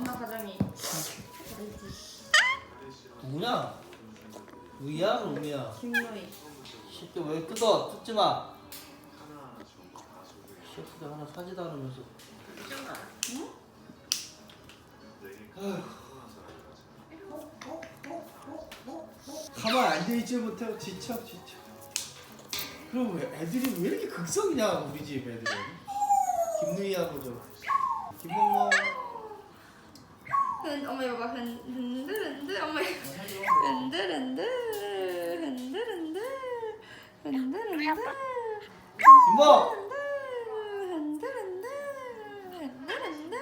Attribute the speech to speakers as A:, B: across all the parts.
A: 엄마 가정이
B: 누구냐? 우이야? 우미야?
A: 김노희
B: 새끼 왜 뜯어? 뜯지 마. 새끼들 하나 사지도 않으면서. 가만 앉아있지 못하고 지쳐 지쳐. 그럼 왜 애들이 왜 이렇게 극성이냐 우리 집 애들은. 김누이하고 저 김봉모.
A: 흔 엄마 이거 봐. 흔, 흔들 흔들 엄마 이거. 흔들 흔들 흔들 흔들 흔들 흔들.
B: 김봉.
A: 흔들 흔들 흔들 흔들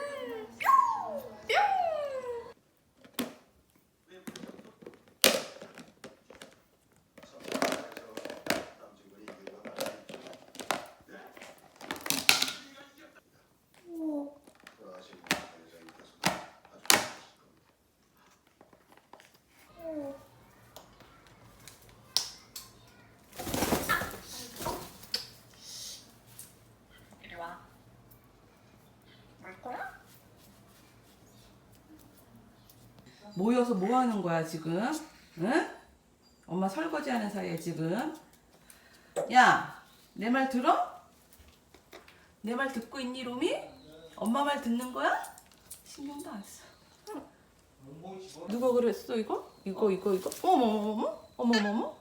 A: 뿅
C: 이리 와. 물 거야?
D: 모여서 뭐 하는 거야 지금? 응? 엄마 설거지 하는 사이에 지금 야 내 말 들어? 내 말 듣고 있니 로미? 엄마 말 듣는 거야? 신경도 안 써. 누가 그랬어 이거? 이거 이거 이거? 어머머머머? 어머머머?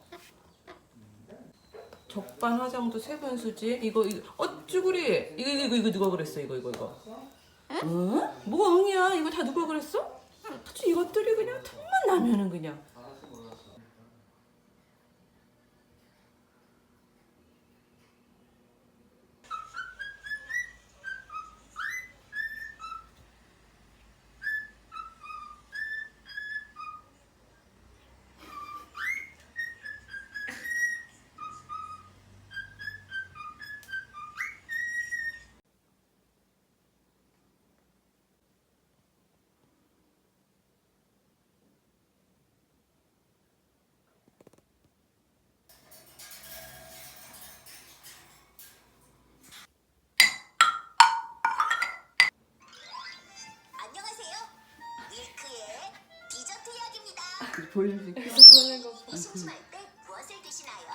D: 적반 화장도 세번 수지 이거 이거 어 쭈구리 이거 이거 이거 누가 그랬어 이거 이거 이거 응? 뭐가 응이야 이거 다 누가 그랬어? 아주 이것들이 그냥 틈만 나면은 그냥 보여줄게.
A: 보는 거. 봐.
E: 심심할 때 무엇을 드시나요?